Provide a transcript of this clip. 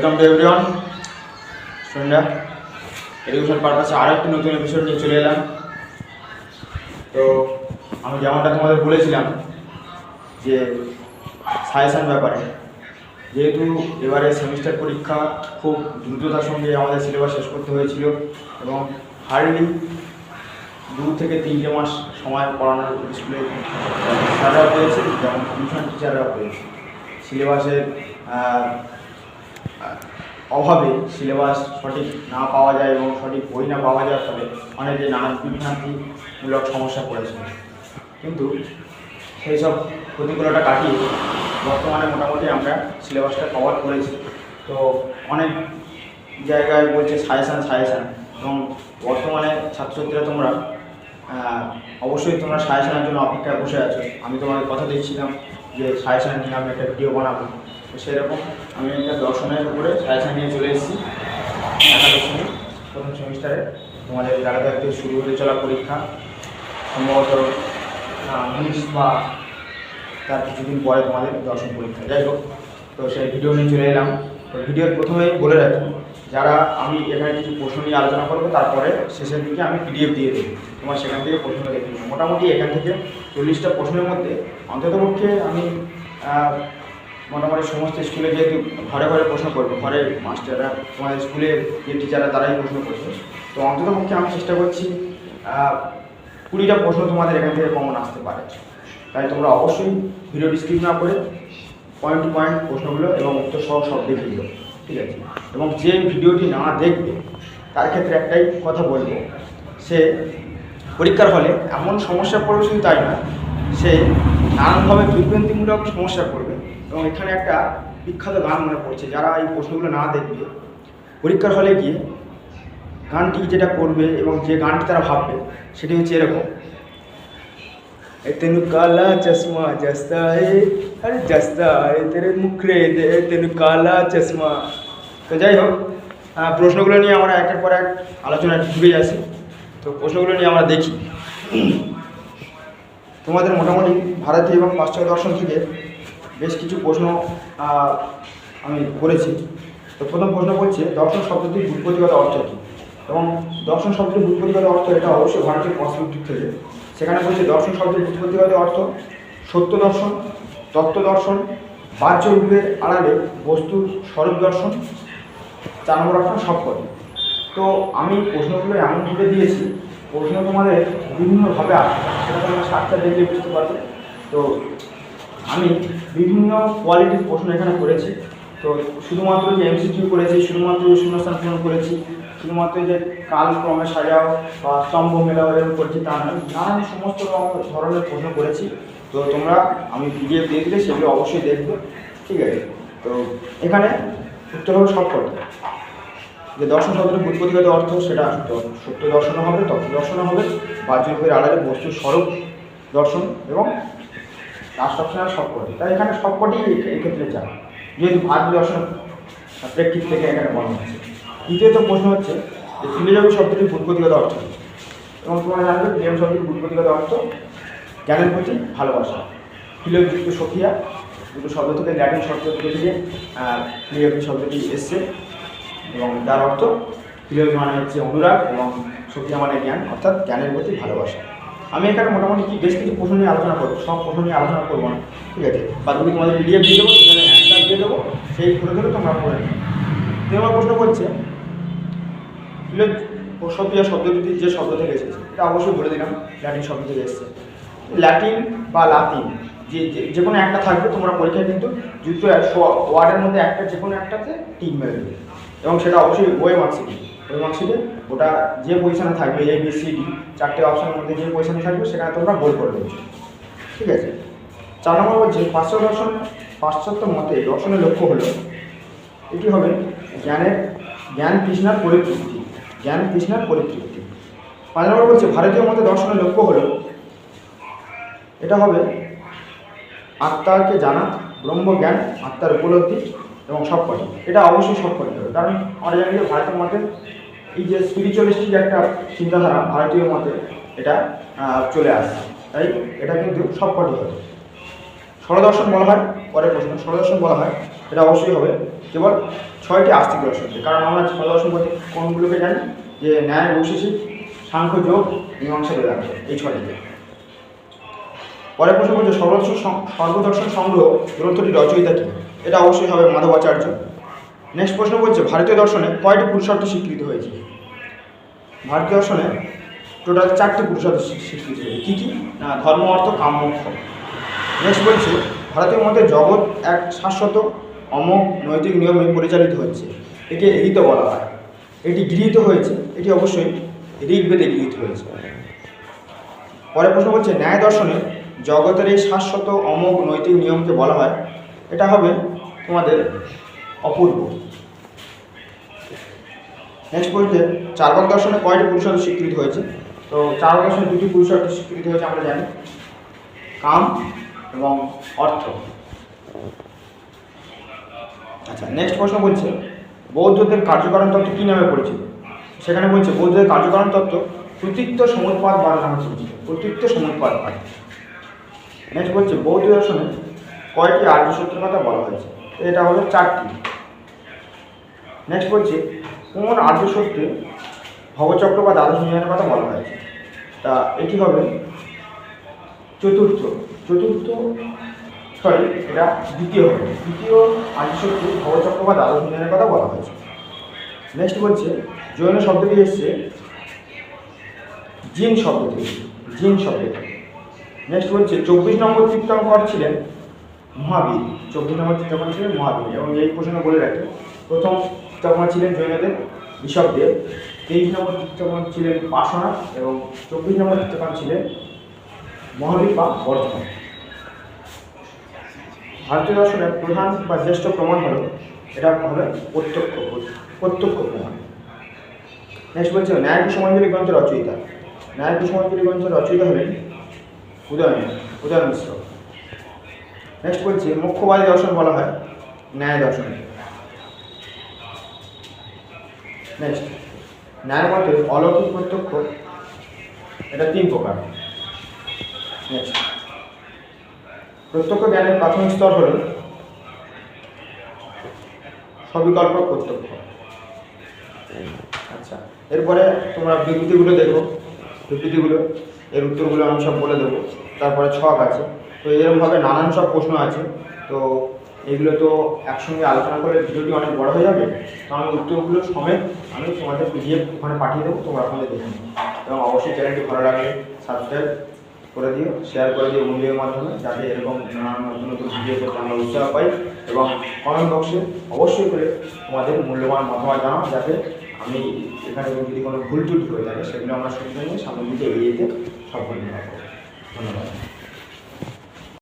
Welcome to everyone স্টুডেন্টরা education পারপাসে আরও একটি নতুন এপিসোড নিয়ে চলে এলাম। তো, আমি যেমনটা তোমাদের বলেছিলাম যে সাজেশান ব্যাপারে, যেহেতু এবারে সেমিস্টার পরীক্ষা খুব দ্রুততার সঙ্গে আমাদের সিলেবাস শেষ করতে হয়েছিল এবং হার্ডলি দু থেকে তিনটে মাস সময় পড়ানোর স্কুলে স্যাররা পেয়েছে যেমন টিউশন টিচাররা পেয়েছে সিলেবাসের অভাবে সিলেবাস সঠিক না পাওয়া যায় এবং সঠিক বই না পাওয়া যাওয়ার ফলে অনেকে নানান বিভ্রান্তিমূলক সমস্যা পড়েছে কিন্তু সেই সব প্রতিকূলতা কাটিয়ে বর্তমানে মোটামুটি আমরা সিলেবাসটা কভার করেছি। তো অনেক জায়গায় বলছে সাজেশান সাজেশান এবং বর্তমানে ছাত্রছাত্রীরা তোমরা অবশ্যই তোমরা সাজেশানের জন্য অপেক্ষায় বসে আছো। আমি তোমাকে কথা দিচ্ছিলাম যে সাজেশান নিয়ে আমি একটা ভিডিও বানাবো। তো সেরকম আমি একটা দর্শনের উপরে সাজেশান নিয়ে চলে এসেছি। প্রথম সেমিস্টারে। তোমাদের এগারো তারিখ থেকে শুরু হতে চলা পরীক্ষা। সম্ভবত উনিশ বা তার কিছুদিন পরে তোমাদের দর্শন পরীক্ষা। যাই হোক, তো সেই ভিডিও নিয়ে চলে এলাম। তো ভিডিওর প্রথমেই বলে রাখি, যারা আমি এখানে কিছু প্রশ্ন নিয়ে আলোচনা করব, তারপরে শেষের দিকে আমি পিডিএফ দিয়ে দেবো। তোমার সেখান থেকে প্রশ্ন দেখে মোটামুটি এখান থেকে চল্লিশটা প্রশ্নের মধ্যে অন্ততপক্ষে আমি মোটামুটি সমস্ত স্কুলে যেহেতু ঘরে ঘরে প্রশ্ন করব ঘরে মাস্টাররা, তোমাদের স্কুলে যে টিচাররা তারাই প্রশ্ন করছে। তো অন্ততপক্ষে আমি চেষ্টা করছি কুড়িটা প্রশ্ন তোমাদের এখান থেকে কমন আসতে পারে। তাই তোমরা অবশ্যই ভিডিও স্কিপ না করে পয়েন্ট টু পয়েন্ট প্রশ্নগুলো এবং উত্তর সহ সব দেখে দিও ঠিক আছে? এবং যে ভিডিওটি না দেখবে, তার ক্ষেত্রে একটাই কথা বলব, সে পরীক্ষার হলে এমন সমস্যা পড়বে শুধু তাই না, সে নানানভাবে বিভ্রান্তিমূলক সমস্যা পড়বে। এবং এখানে একটা বিখ্যাত গান মনে পড়ছে যারা এই প্রশ্নগুলো না দেখবে পরীক্ষার হলে গিয়ে গানটি যেটা করবে এবং যে গানটি তারা ভাববে সেটি হচ্ছে এরকম ए तेनु काला चश्मा जस्ता है अरे जस्ता है तेरे मुखरे दे तेनु काला চশমা তো যাই হোক আহ, প্রশ্নগুলো নিয়ে আমরা একের পর এক আলোচনায় ঢুকে যাচ্ছি তো প্রশ্নগুলো নিয়ে আমরা দেখি তোমাদের মোটামুটি ভারতীয় এবং পাশ্চাত্য দর্শন থেকে বেশ কিছু প্রশ্ন আমি করেছি। তো প্রথম প্রশ্ন বলছে দর্শন শব্দটির বুৎপত্তিগত অর্থ কী? এবং দর্শন শব্দটির বুৎপত্তিগত অর্থ, এটা অবশ্যই ভারতীয় পার্সপেক্টিভ থেকে। সেখানে বলছে, দর্শন শব্দের বুৎপত্তিগত অর্থ, সত্য দর্শন, তত্ত্ব দর্শন, বাহ্য রূপের আড়ালে বস্তুর স্বরূপ দর্শন, চার নম্বর অপশন সবকটি তো আমি প্রশ্নগুলো এমনভাবে দিয়েছি, প্রশ্ন তোমাদের বিভিন্নভাবে আসবে। সেটা তোমরা সাতটা দেখলে বুঝতে পারবে। তো আমি বিভিন্ন কোয়ালিটির প্রশ্ন এখানে করেছি। তো শুধুমাত্র যে এমসিকিউ করেছি, শুধুমাত্র যে শূন্যস্থান পূরণ করেছি, শুধুমাত্র যে কালক্রমে সাজাও বা স্তম্ভ মেলাও এরকম করেছি তা নয় নানান সমস্ত ধরনের প্রশ্ন করেছি। তো তোমরা, আমি দিয়ে দিলে সেগুলো অবশ্যই দেখবে, ঠিক আছে? তো এখানে উত্তর হবে সব কটা যে দর্শন শব্দের বুৎপত্তিগত অর্থ, সেটা সত্য দর্শনও হবে তত্ত্ব দর্শনও হবে বাহ্যরূপের আড়ালে বস্তুর স্বরূপ দর্শন এবং লাস্ট আর সবকটি তাই এখানে সবকটি এক্ষেত্রে যায় যেহেতু ভাগ দর্শন প্রেক্ষিত থেকে এখানে বলা হচ্ছে। দ্বিতীয়ত প্রশ্ন হচ্ছে যে ফিলোজফি শব্দটির বুৎপত্তিগত অর্থ এবং তোমরা জানবে প্রেম শব্দের বুৎপত্তিগত অর্থ জ্ঞানের প্রতি ভালোবাসা। ফিলোযুক্ত সফিয়া দুটো শব্দ থেকে ল্যাটিন শব্দ থেকে ফিলোজফি শব্দটি এসছে। এবং যার অর্থ ফিলোজফি মানে হচ্ছে অনুরাগ এবং সফিয়া মানে জ্ঞান, অর্থাৎ জ্ঞানের প্রতি ভালোবাসা। আমি এখানে মোটামুটি কি বেশ কিছু প্রশ্ন নিয়ে আলোচনা করব, সব প্রশ্ন নিয়ে আলোচনা করব না, ঠিক আছে? বাদগুলি তোমাদের পিডিএফ দিয়ে দেবো, সেখানে অ্যান্সার দিয়ে দেবো, সেই ধরে ধরে তোমরা পড়ে নেবে। তুমি আমার প্রশ্ন করছে ফিলোসফিয়া শব্দটি যে শব্দ থেকে এসেছে, এটা অবশ্যই বলে দিলাম, ল্যাটিন শব্দ থেকে এসেছে। ল্যাটিন বা লাতিন, যে, যে- কোনো একটা থাকবে, তোমরা পরীক্ষায় কিন্তু দুটো ওয়ার্ডের মধ্যে একটা, যে কোনো একটাতে টিক মেরে এবং সেটা অবশ্যই ওয়ে মার্কশিটে ওয়ে মার্কশিটে ওটা যে পজিশনে থাকবে এ বি সি ডি চারটে অপশানের মধ্যে যে পজিশনে থাকবে, সেখানে তোমরা গোল করে দেবে ঠিক আছে? চার নম্বর বলছে পাশ্চাত্য দর্শন, পাশ্চাত্য মতে দর্শনের লক্ষ্য হলো, এটি হবে জ্ঞানের, জ্ঞান তৃষ্ণার পরিতৃপ্তি, জ্ঞান তৃষ্ণার পরিতৃপ্তি। পাঁচ নম্বর বলছে ভারতীয় মতে দর্শনের লক্ষ্য হলো, এটা হবে আত্মাকে জানা, ব্রহ্মজ্ঞান, আত্মার উপলব্ধি এবং সবকটি এটা অবশ্যই সবকটি হবে, কারণ আমরা জানি যে ভারতীয় মতে এই যে স্পিরিচুয়ালিস্টিক একটা চিন্তাধারা ভারতীয় মতে এটা চলে আসছে। তাই এটা কিন্তু সবকটি হবে ষড়দর্শন বলা হয়, পরের প্রশ্ন। ষড়দর্শন বলা হয়, এটা অবশ্যই হবে। কেবল ছয়টি আস্তিক দর্শন কারণ আমরা ছয় দর্শন বলতে কোনগুলোকে জানি? যে ন্যায়, বৈশেষিক, সাংখ্য, যোগ, মীমাংসা বেদান্ত এই ছয়টিকে পরের প্রশ্ন বলছে সর্বদর্শন সর্বদর্শন সংগ্রহ গ্রন্থটি রচয়িতা কি? এটা অবশ্যই হবে মাধবাচার্য। নেক্সট প্রশ্ন বলছে, ভারতীয় দর্শনে কয়টি পুরুষার্থ স্বীকৃত হয়েছে? ভারতীয় দর্শনে টোটাল চারটি পুরুষার্থ স্বী- স্বীকৃত হয়েছে। কী কী? না, ধর্ম, অর্থ কাম নেক্সট বলছে ভারতীয় মতে জগৎ এক শাশ্বত, অমোঘ, নৈতিক নিয়মে পরিচালিত হচ্ছে। একে ঋত বলা হয়। এটি গৃহীত হয়েছে। এটি অবশ্যই ঋগ্বেদে গৃহীত হয়েছে। পরের প্রশ্ন বলছে, ন্যায় দর্শনে জগতের এই শাশ্বত, অমোঘ, নৈতিক নিয়মকে বলা হয়। এটা হবে তোমাদের অপূর্ব। নেক্সট বলতে চারবাক দর্শনে কয়টি পুরুষার্থ স্বীকৃত হয়েছে? তো চারবাক দর্শনে দুটি পুরুষার্থ স্বীকৃত হয়েছে, আমরা জানি। কাম এবং অর্থ। আচ্ছা নেক্সট প্রশ্ন বলছে, বৌদ্ধদের কার্যকারণ তত্ত্ব কী নামে পরিচিত? সেখানে বলছে, বৌদ্ধদের কার্যকারণ তত্ত্ব কৃতিত্ব সমুৎপাদ বাদ নামে পরিচিত। কৃতিত্ব সমুৎপাদ বাদ নেক্সট বলছে, বৌদ্ধ দর্শনে কয়টি আর্য সত্যের কথা বলা হয়েছে? এটা হলো চারটি। নেক্সট বলছে, কোন আর্য সত্যে ভবচক্র বা দ্বাদশ নিয়মের কথা বলা হয়েছে? তা এটি হবে চতুর্থ। চতুর্থ সরি এটা দ্বিতীয় হবে। দ্বিতীয় আর্যশক্তি ভবচক্র বা দ্বাদশ নিয়মের কথা বলা হয়েছে। নেক্সট বলছে জৈন শব্দটি এসছে জিন শব্দ থেকে জিন শব্দ নেক্সট বলছে, চব্বিশ নম্বর তীর্থঙ্কর ছিলেন মহাবীর। চব্বিশ নম্বর তীর্থঙ্কর ছিলেন মহাবীর। এবং এই প্রশ্ন বলে রাখি। প্রথম তীর্থঙ্কর ছিলেন জৈনদের ঋষভদেব তেইশ নম্বর তীর্থঙ্কর ছিলেন পার্শ্বনাথ এবং চব্বিশ নম্বর তীর্থঙ্কর ছিলেন মহাবীর বা বর্ধমান। ভারতীয় দর্শনের প্রধান বা জ্যেষ্ঠ প্রমাণ হলো, এটা হবে প্রত্যক্ষ প্রত্যক্ষ প্রমাণ। নেক্সট বলছে, ন্যায় কুসুমাঞ্জলি গ্রন্থের রচয়িতা। ন্যায় কুসুমাঞ্জলি গ্রন্থের রচয়িতা হলেন উদয়ন উদয়ন মিশ্র। নেক্সট বলছে মুখ্যবাদী দর্শন বলা হয় ন্যায় দর্শন নেক্সট ন্যায় মতে অলৌকিক প্রত্যক্ষ, এটা তিন প্রকার। নেক্সট প্রত্যক্ষ জ্ঞানের প্রাথমিক স্তর হল সবিকল্প প্রত্যক্ষ। আচ্ছা এরপরে তোমরা বিবৃতিগুলো দেখো। বিবৃতিগুলো, এর উত্তরগুলো আমি সব বলে দেবো। তারপরে ছক আছে। তো এরকমভাবে নানান সব প্রশ্ন আছে। তো এগুলো তো একসঙ্গে আলোচনা করে ভিডিওটি অনেক বড় হয়ে যাবে। তো আমি উত্তরগুলো সমেত আমি তোমাদের পিডিএফ ওখানে পাঠিয়ে দেবো, তোমরা ওখানে দেখে এবং অবশ্যই চ্যানেলটি ভালো লাগলে সাবস্ক্রাইব করে দিও শেয়ার করে দিও বন্ধুদের মাধ্যমে, যাতে এরকম নানান নতুন নতুন ভিডিও করতে আমরা উৎসাহ পাই। এবং কমেন্ট বক্সে অবশ্যই করে তোমাদের মূল্যবান মতামত জানাও, যাতে আমি এখানে যদি কোনো ভুল টুটি হয়ে থাকে, সেগুলো আমরা শুনতে নিয়ে সামনের দিকে এগিয়ে যেতে সফল ধন্যবাদ।